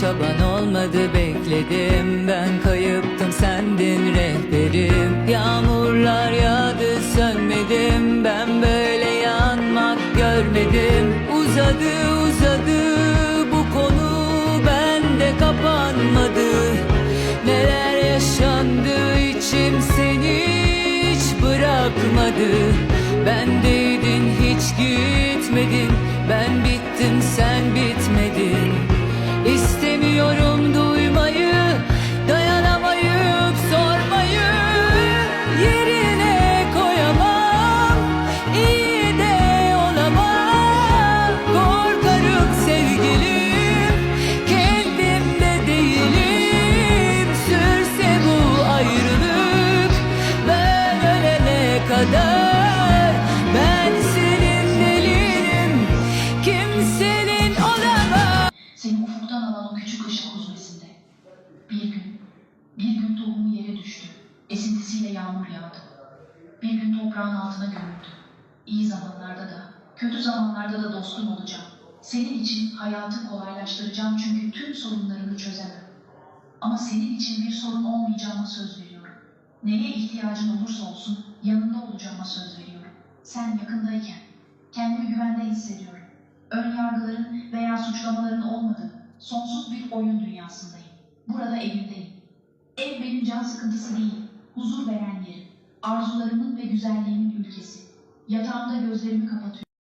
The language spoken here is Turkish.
çaban olmadı bekledim. Ben kayıptım sendin rehberim. Yağmurlar yağdı sönmedim. Ben böyle yanmak görmedim. Uzadı uzadı bu konu bende kapanmadı. Neler yaşandı içim seni hiç bırakmadı. Bendeydin hiç gitmedin. Ben bittim sen bitmedin kadar Ben alan küçük ışık huzmesinde. Bir gün, bir gün tohumu yere düştü. Esintisiyle yağmur yağdı. Bir gün toprağın altına gömüldü. İyi zamanlarda da, kötü zamanlarda da dostun olacağım. Senin için hayatı kolaylaştıracağım çünkü tüm sorunlarını çözemem. Ama senin için bir sorun olmayacağıma söz veriyorum. Neye ihtiyacın olursa olsun hissediyorum. Ön yargıların veya suçlamaların olmadığı sonsuz bir oyun dünyasındayım. Burada evimdeyim. Ev benim can sıkıntısı değil, huzur veren yerim. Arzularımın ve güzelliğimin ülkesi. Yatağımda gözlerimi kapatıyorum.